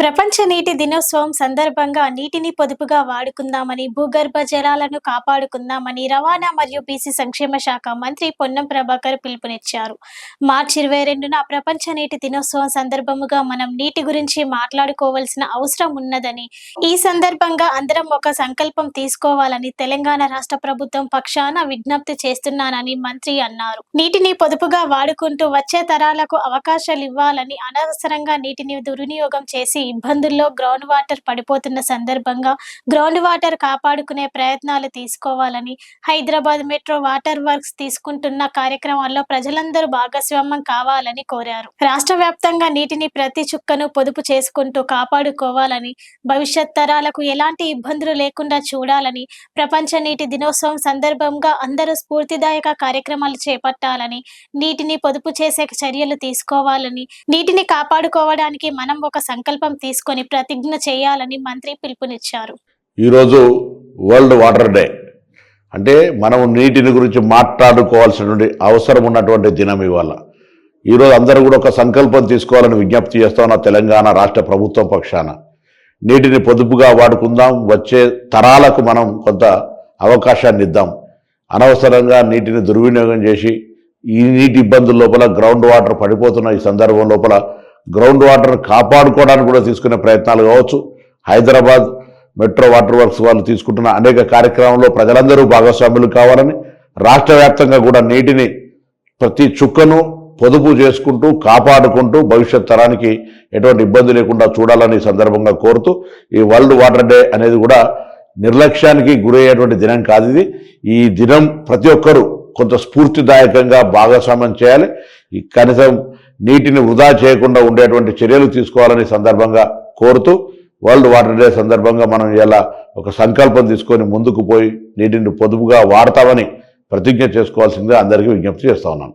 ప్రపంచ నీటి దినోత్సవం సందర్భంగా నీటిని పొదుపుగా వాడుకుందామని భూగర్భ జలాలను కాపాడుకుందామని రవాణా మరియు బీసీ సంక్షేమ శాఖ మంత్రి పొన్నం ప్రభాకర్ పిలుపునిచ్చారు. మార్చి ఇరవై రెండున ప్రపంచ నీటి దినోత్సవం సందర్భముగా మనం నీటి గురించి మాట్లాడుకోవాల్సిన అవసరం ఉన్నదని ఈ సందర్భంగా అందరం ఒక సంకల్పం తీసుకోవాలని తెలంగాణ రాష్ట్ర ప్రభుత్వం పక్షాన విజ్ఞప్తి చేస్తున్నానని మంత్రి అన్నారు. నీటిని పొదుపుగా వాడుకుంటూ వచ్చే తరాలకు అవకాశాలు ఇవ్వాలని అనవసరంగా నీటిని దుర్వినియోగం చేసి ఇబ్బందుల్లో గ్రౌండ్ వాటర్ పడిపోతున్న సందర్భంగా గ్రౌండ్ వాటర్ కాపాడుకునే ప్రయత్నాలు తీసుకోవాలని హైదరాబాద్ మెట్రో వాటర్ వర్క్స్ తీసుకుంటున్న కార్యక్రమాల్లో ప్రజలందరూ భాగస్వామ్యం కావాలని కోరారు. రాష్ట్ర వ్యాప్తంగా నీటిని ప్రతి చుక్కను పొదుపు చేసుకుంటూ కాపాడుకోవాలని భవిష్యత్ తరాలకు ఎలాంటి ఇబ్బందులు లేకుండా చూడాలని ప్రపంచ నీటి దినోత్సవం సందర్భంగా అందరూ స్ఫూర్తిదాయక కార్యక్రమాలు చేపట్టాలని నీటిని పొదుపు చేసే చర్యలు తీసుకోవాలని నీటిని కాపాడుకోవడానికి మనం ఒక సంకల్పం తీసుకొని ప్రతిజ్ఞ చేయాలని మంత్రి పిలుపునిచ్చారు. ఈరోజు వరల్డ్ వాటర్ డే అంటే మనం నీటిని గురించి మాట్లాడుకోవాల్సినటువంటి అవసరం ఉన్నటువంటి దినం ఇవాళ. ఈరోజు అందరూ కూడా ఒక సంకల్పం తీసుకోవాలని విజ్ఞప్తి చేస్తామన్న తెలంగాణ రాష్ట్ర ప్రభుత్వం పక్షాన. నీటిని పొదుపుగా వాడుకుందాం వచ్చే తరాలకు మనం కొంత అవకాశాన్ని ఇద్దాం. అనవసరంగా నీటిని దుర్వినియోగం చేసి ఈ నీటి ఇబ్బందుల లోపల గ్రౌండ్ వాటర్ పడిపోతున్న ఈ సందర్భం లోపల గ్రౌండ్ వాటర్ కాపాడుకోవడానికి కూడా తీసుకునే ప్రయత్నాలు కావచ్చు. హైదరాబాద్ మెట్రో వాటర్ వర్క్స్ వాళ్ళు తీసుకుంటున్న అనేక కార్యక్రమంలో ప్రజలందరూ భాగస్వాములు కావాలని రాష్ట్ర వ్యాప్తంగా కూడా నీటిని ప్రతి చుక్కను పొదుపు చేసుకుంటూ కాపాడుకుంటూ భవిష్యత్ తరానికి ఎటువంటి ఇబ్బంది లేకుండా చూడాలని సందర్భంగా కోరుతూ ఈ వరల్డ్ వాటర్ డే అనేది కూడా నిర్లక్ష్యానికి గురయ్యేటువంటి దినం కాదు ఇది. ఈ దినం ప్రతి ఒక్కరూ కొంత స్ఫూర్తిదాయకంగా భాగస్వామ్యం చేయాలి. ఈ కనీసం నీటిని వృధా చేయకుండా ఉండేటువంటి చర్యలు తీసుకోవాలని సందర్భంగా కోరుతూ వరల్డ్ వాటర్ డే సందర్భంగా మనం ఇలా ఒక సంకల్పం తీసుకొని ముందుకు పోయి నీటిని పొదుపుగా వాడతామని ప్రతిజ్ఞ చేసుకోవాల్సిందిగా అందరికీ విజ్ఞప్తి చేస్తా ఉన్నాను.